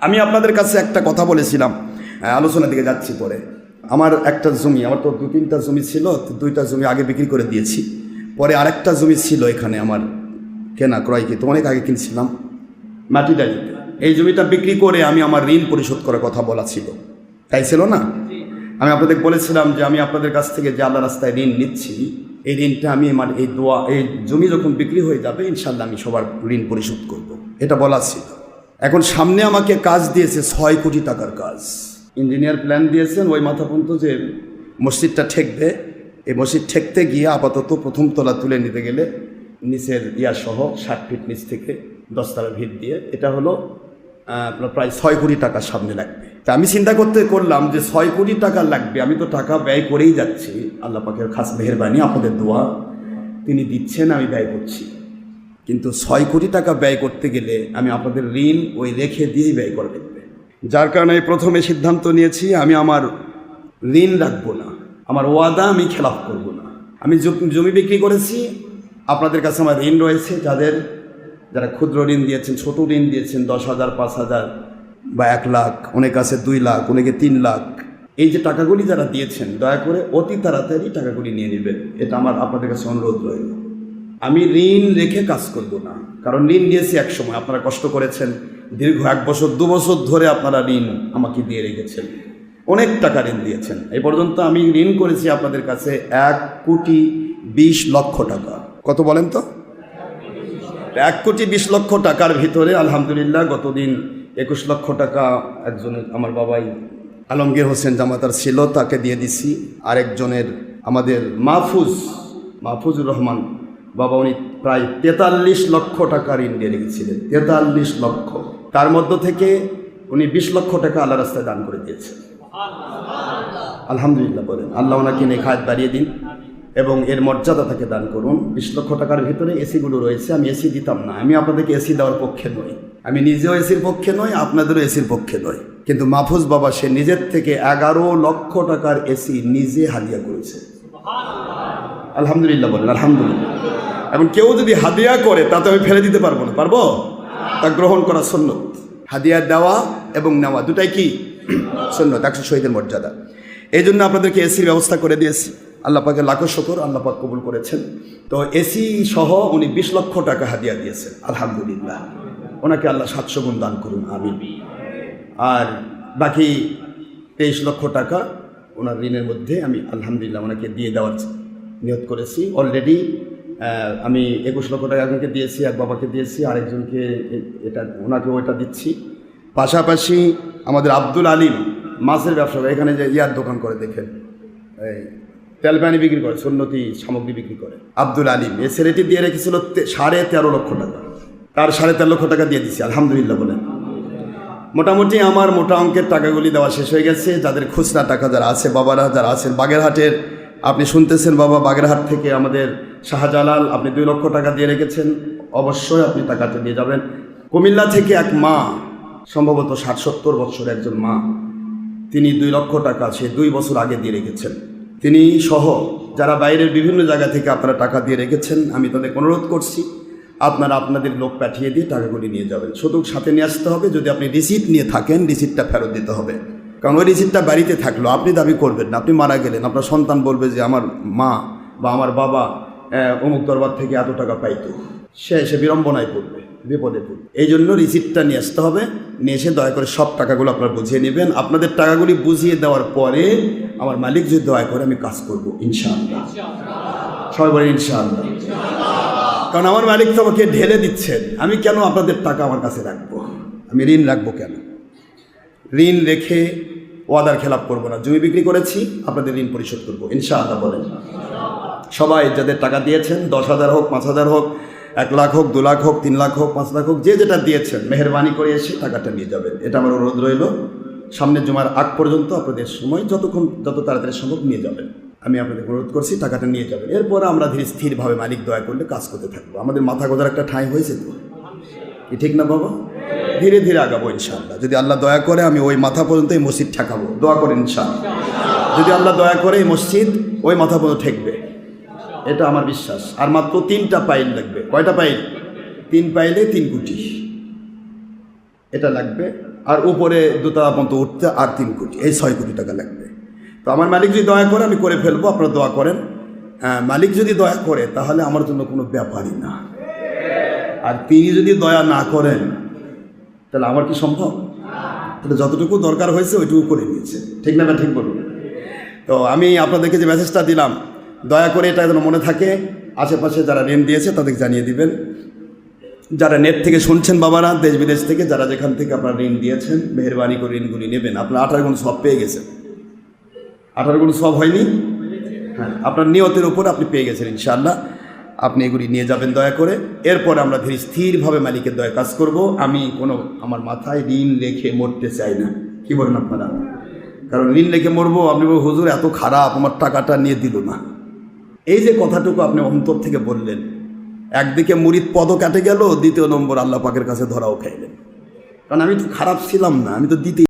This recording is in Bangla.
আমি আপনাদের কাছে একটা কথা বলেছিলাম। আহ, আলোচনার দিকে যাচ্ছি পরে। আমার একটা জমি আমার তো দু তিনটা জমি ছিল তো দুইটা জমি আগে বিক্রি করে দিয়েছি। পরে আরেকটা জমি ছিল এখানে আমার কেনা ক্রয় ক্রয়কৃত অনেক আগে কিনছিলাম। মাটি ডালিতে এই জমিটা বিক্রি করে আমি আমার ঋণ পরিশোধ করার কথা বলা ছিল। তাই ছিল না? আমি আপনাদের বলেছিলাম যে আমি আপনাদের কাছ থেকে যে আল্লাহ রাস্তায় ঋণ নিচ্ছি এই ঋণটা আমি আমার এই দোয়া এই জমি যখন বিক্রি হয়ে যাবে ইনশাল্লাহ আমি সবার ঋণ পরিশোধ করব। এটা বলা ছিল। এখন সামনে আমাকে কাজ দিয়েছে ছয় কোটি টাকার কাজ। ইঞ্জিনিয়ার প্ল্যান দিয়েছেন, ওই মাথা পর্যন্ত যে মসজিদটা ঠেকবে, এই মসজিদ ঠেকতে গিয়ে আপাতত প্রথম তলা তুলে নিতে গেলে নিচের ইয়া সহ ষাট ফিট নিচ থেকে দশতলা ভিত দিয়ে এটা হলো আপনার প্রায় ছয় কোটি টাকা সামনে লাগবে। তা আমি চিন্তা করতে করলাম যে ছয় কোটি টাকা লাগবে, আমি তো টাকা ব্যয় করেই যাচ্ছি। আল্লাহ পাকের খাস মেহরবানি, আপনাদের দোয়া তিনি দিচ্ছেন, আমি ব্যয় করছি। কিন্তু ছয় কোটি টাকা ব্যয় করতে গেলে আমি আপনাদের ঋণ ওই রেখে দিয়েই ব্যয় করা লাগবে। যার কারণে প্রথমে সিদ্ধান্ত নিয়েছি, আমি আমার ঋণ রাখব না, আমার ওয়াদা আমি খেলাপ করব না। আমি জমি বিক্রি করেছি, আপনাদের কাছে আমার ঋণ রয়েছে, যাদের, যারা ক্ষুদ্র ঋণ দিয়েছেন, ছোট ঋণ দিয়েছেন, দশ হাজার, পাঁচ হাজার বা এক লাখ, অনেক আছে দুই লাখ, অনেকে তিন লাখ। এই যে টাকাগুলি যারা দিয়েছেন, দয়া করে অতি তাড়াতাড়ি টাকাগুলি নিয়ে নেবেন। এটা আমার আপনাদের কাছে অনুরোধ আমি ঋণ রেখে কাজ করব না। কারণ ঋণ নিয়েছি এক সময়। আপনারা কষ্ট করেছেন। দীর্ঘ এক বছর, দু বছর ধরে আপনারা ঋণ আমাকে দিয়ে রেখেছেন। অনেক টাকা ঋণ দিয়েছেন। এই পর্যন্ত আমি ঋণ করেছি আপনাদের কাছে এক কোটি বিশ লক্ষ টাকা। কত বলেন তো? এক কোটি বিশ লক্ষ টাকার ভিতরে আলহামদুলিল্লাহ গতদিন একুশ লক্ষ টাকা একজনের আমার বাবাই আলমগীর হোসেন জামাতার ছিল, তাকে দিয়ে দিছি। আরেকজনের, আমাদের মাহফুজ, মাহফুজুর রহমান বাবা উনি প্রায় তেতাল্লিশ লক্ষ টাকা ঋণ দিয়ে রেখেছিলেন তেতাল্লিশ লক্ষ। তার মধ্য থেকে উনি বিশ লক্ষ টাকা আল্লাহ রাস্তায় দান করে দিয়েছেন। আলহামদুলিল্লাহ বলেন, আল্লাহ ওনাকে নেখায়াত বাড়িয়ে দিন এবং এর মর্যাদা তাকে দান করুন। বিশ লক্ষ টাকার ভিতরে এসিগুলো রয়েছে, আমি এসি দিতাম না, আমি আপনাদেরকে এসি দেওয়ার পক্ষে নই। আমি নিজেও এসির পক্ষে নই, আপনাদেরও এসির পক্ষে নই। কিন্তু মাহফুজ বাবা, সে নিজের থেকে এগারো লক্ষ টাকার এসি নিজে হাদিয়া করেছে। আলহামদুলিল্লাহ বলেন, আলহামদুলিল্লাহ। এবং কেউ যদি হাদিয়া করে, তাতে আমি ফেলে দিতে পারব না। পারব? তা গ্রহণ করা সন্ন্যত হাদিয়া দেওয়া এবং নেওয়া দুটাই কি? সন্ন্যত একশো শহীদের মর্যাদা। এই জন্য আপনাদেরকে এসির ব্যবস্থা করে দিয়েছি। আল্লাহ পাকে লাখো শকর, আল্লাহ পাক কবুল করেছেন। তো এসি সহ উনি বিশ লক্ষ টাকা হাদিয়া দিয়েছেন। আলহামদুলিল্লাহ। ওনাকে আল্লাহ সাতশো গুণ দান করুন আমি আর বাকি তেইশ লক্ষ টাকা ওনার ঋণের মধ্যে আমি আলহামদুলিল্লাহ ওনাকে দিয়ে দেওয়ার নিয়ত করেছি। অলরেডি আমি একুশ লক্ষ টাকা একজনকে দিয়েছি, এক বাবাকে দিয়েছি, আরেকজনকে এটা ওনাকে ওইটা দিচ্ছি। পাশাপাশি আমাদের আব্দুল আলিম মাছের ব্যবসা করে। এখানে যে ইয়ার দোকান করে দেখেন, এই তেল পানি বিক্রি করে, সুন্নতি সামগ্রী বিক্রি করে। আব্দুল আলিম, এই ছেলেটি দিয়ে রেখেছিল সাড়ে তেরো লক্ষ টাকা। তার সাড়ে তেরো লক্ষ টাকা দিয়ে দিচ্ছি আলহামদুলিল্লাহ বলে মোটামুটি আমার মোটা অঙ্কের টাকাগুলি দেওয়া শেষ হয়ে গেছে। যাদের খুচরা টাকা যারা আছে, বাবারা যারা আছেন, বাগেরহাটের, আপনি শুনতেছেন বাবা, বাগেরহাট থেকে আমাদের শাহজালাল, আপনি দুই লক্ষ টাকা দিয়ে রেখেছেন, অবশ্যই আপনি টাকাটা দিয়ে যাবেন। কুমিল্লা থেকে এক মা, সম্ভবত ষাট সত্তর বছর একজন মা, তিনি দুই লক্ষ টাকা সে দুই বছর আগে দিয়ে রেখেছেন। তিনি সহ যারা বাইরের বিভিন্ন জায়গা থেকে আপনারা টাকা দিয়ে রেখেছেন, আমি তাদের অনুরোধ করছি, আপনারা আপনাদের লোক পাঠিয়ে দিয়ে টাকাগুলি নিয়ে যাবেন। শুধু সাথে নিয়ে আসতে হবে, যদি আপনি রিসিপ্ট নিয়ে থাকেন, রিসিপ্টটা ফেরত দিতে হবে। কারণ ওই রিসিপ্টটা বাড়িতে থাকল, আপনি দাবি করবেন না, আপনি মারা গেলেন, আপনার সন্তান বলবে যে আমার মা বা আমার বাবা অমুক দরবার থেকে এত টাকা পাইতো। সে এসে বিড়ম্বনায় পড়বে, বিপদে পড়বে। এই জন্য রিসিপ্টটা নিয়ে আসতে হবে। নিয়ে এসে দয়া করে সব টাকাগুলো আপনারা বুঝিয়ে নেবেন। আপনাদের টাকাগুলি বুঝিয়ে দেওয়ার পরে আমার মালিক যদি দয়া করে আমি কাজ করব, ইনশাআল্লাহ। সবাই বলেন, ইনশাআল্লাহ। কারণ আমার মালিক তো আমাকে ঢেলে দিচ্ছেন। আমি কেন আপনাদের টাকা আমার কাছে রাখব? আমি ঋণ রাখব কেন? ঋণ রেখে ওয়াদার খেলাপ করব না। জমি বিক্রি করেছি, আপনাদের ঋণ পরিশোধ করব, ইনশাআল্লাহ বলেন। সবাই যাদের টাকা দিয়েছেন, দশ হাজার হোক, পাঁচ হাজার হোক, এক লাখ হোক, দু লাখ হোক, তিন লাখ হোক, পাঁচ লাখ হোক, যে যেটা দিয়েছেন, মেহরবানি করে এসে টাকাটা নিয়ে যাবেন। এটা আমার অনুরোধ রইল। সামনের জমার আগ পর্যন্ত আপনাদের সময় যতক্ষণ, যত তাড়াতাড়ি সম্ভব নিয়ে যাবেন। আমি আপনাদের অনুরোধ করছি, টাকাটা নিয়ে যাবেন। এরপর আমরা ধীরে স্থিরভাবে মালিক দয়া করলে কাজ করতে থাকব। আমাদের মাথা গোজার একটা ঠাঁই হয়েছে তো। কি ঠিক না বাবা? ধীরে ধীরে আগাবো ইনশাআল্লাহ। যদি আল্লাহ দয়া করে, আমি ওই মাথা পর্যন্ত এই মসজিদ ঠেকাবো। দোয়া করেন ইনশাআল্লাহ। যদি আল্লাহ দয়া করে এই মসজিদ, ওই মাথা পর্যন্ত ঠেকবে। এটা আমার বিশ্বাস। আর মাত্র তিনটা পাইল লাগবে। কয়টা পাইল? তিন পাইলে তিন কোটি। এটা লাগবে। আর উপরে দুতলা পর্যন্ত উঠতে আর তিন কোটি। এই ছয় কোটি টাকা লাগবে। তো আমার মালিক যদি দয়া করে আমি করে ফেলব আপনারা দোয়া করেন। হ্যাঁ, মালিক যদি দয়া করে তাহলে আমার জন্য কোনো ব্যাপারই না। আর তিনি যদি দয়া না করেন তাহলে আমার কি সম্ভব? তাহলে যতটুকু দরকার হয়েছে ওইটুকু করে নিয়েছে। ঠিক না না ঠিক বলুন? তো আমি আপনাদেরকে যে মেসেজটা দিলাম দয়া করে এটা যেন মনে থাকে। আশেপাশে যারা ঋণ দিয়েছে তাদেরকে জানিয়ে দিবেন। যারা নেট থেকে শুনছেন বাবারা, দেশ বিদেশ থেকে যারা যেখান থেকে আপনারা ঋণ দিয়েছেন, মেহরবানি করে ঋণগুলি নেবেন। আপনার আঠারো গুণ সব পেয়ে গেছেন। আঠারো গুণ সব হয়নি? হ্যাঁ আপনার নিয়তের উপর আপনি পেয়ে গেছেন ইনশাআল্লাহ। আপনি এগুলি নিয়ে যাবেন দয়া করে। এরপর আমরা ধীরে স্থিরভাবে মালিকের দয়া কাজ করব। আমি কোনো, আমার মাথায় ঋণ লেখে মরতে চাই না। কি বলেন আপনারা? কারণ ঋণ লেখে মরবো, আপনি হুজুর, এত খারাপ, আমার টাকাটা নিয়ে দিল না। এই যে কথাটুকু আপনি অন্তর থেকে বললেন, একদিকে মুরিদ পদও কাটে গেল, দ্বিতীয় নম্বর আল্লাহ পাকের কাছে ধরাও খাইলেন। কারণ আমি তো খারাপ ছিলাম না, আমি তো দিতে